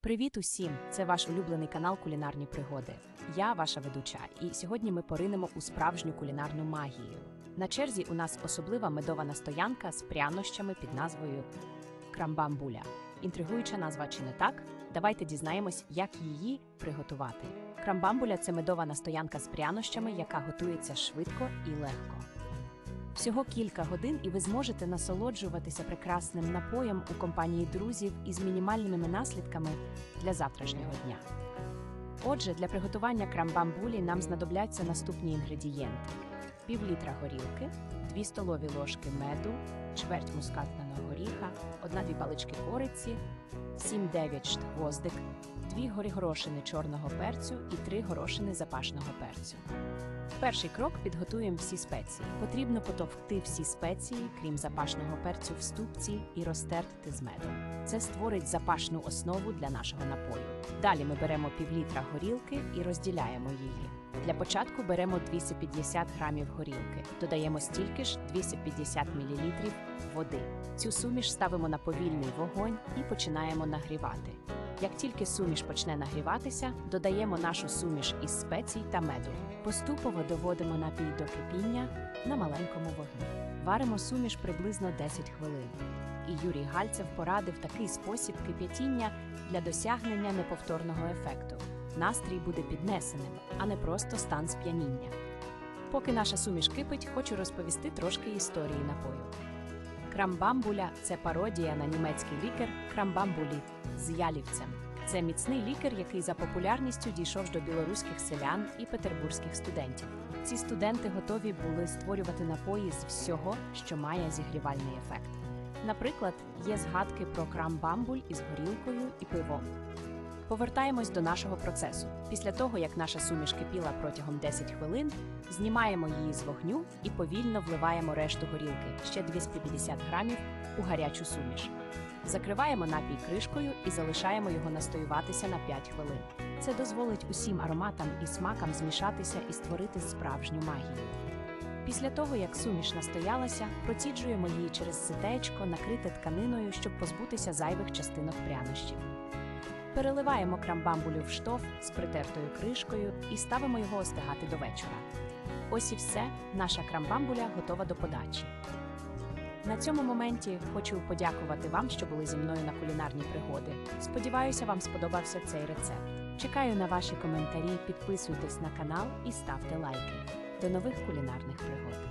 Привіт усім! Це ваш улюблений канал Кулінарні пригоди. Я ваша ведуча, і сьогодні ми поринемо у справжню кулінарну магію. На черзі у нас особлива медова настоянка з прянощами під назвою крамбамбуля. Інтригуюча назва чи не так? Давайте дізнаємось, як її приготувати. Крамбамбуля це медова настоянка з прянощами, яка готується швидко і легко. Всього кілька годин, і ви зможете насолоджуватися прекрасним напоєм у компанії друзів із мінімальними наслідками для завтрашнього дня. Отже, для приготування крамбамбулі нам знадобляться наступні інгредієнти: пів літра горілки, 2 столові ложки меду, чверть мускатного горіха, 1-2 палички кориці, 7-9 шт гвоздик, 2 горігорошини чорного перцю і 3 горошини запашного перцю. Перший крок підготуємо всі спеції. Потрібно потовкти всі спеції, крім запашного перцю в ступці, і розтерти з медом. Це створить запашну основу для нашого напою. Далі ми беремо півлітра горілки і розділяємо її. Для початку беремо 250 грамів горілки, додаємо стільки ж 250 мл води. Цю суміш ставимо на повільний вогонь і починаємо нагрівати. Як тільки суміш почне нагріватися, додаємо нашу суміш із спецій та меду. Поступово доводимо напій до кипіння на маленькому вогні. Варимо суміш приблизно 10 хвилин. І Юрій Гальцев порадив такий спосіб кип'ятіння для досягнення неповторного ефекту. Настрій буде піднесеним, а не просто стан сп'яніння. Поки наша суміш кипить, хочу розповісти трошки історії напою. Крамбамбуля це пародія на німецький лікар крамбамбулі з ялівцем. Це міцний лікар, який за популярністю дійшов до білоруських селян і петербурзьких студентів. Ці студенти готові були створювати напої з всього, що має зігрівальний ефект. Наприклад, є згадки про крамбамбуль із горілкою і пивом. Повертаємось до нашого процесу. Після того, як наша суміш кипіла протягом 10 хвилин, знімаємо її з вогню і повільно вливаємо решту горілки ще 250 грамів у гарячу суміш. Закриваємо напій кришкою і залишаємо його настоюватися на 5 хвилин. Це дозволить усім ароматам і смакам змішатися і створити справжню магію. Після того, як суміш настоялася, проціджуємо її через ситечко, накрите тканиною, щоб позбутися зайвих частинок прянощів. Переливаємо крамбамбулю в штоф з притертою кришкою і ставимо його остигати до вечора. Ось і все, наша крамбамбуля готова до подачі. На цьому моменті хочу подякувати вам, що були зі мною на кулінарні пригоди. Сподіваюся, вам сподобався цей рецепт. Чекаю на ваші коментарі, підписуйтесь на канал і ставте лайки. До нових кулінарних пригод.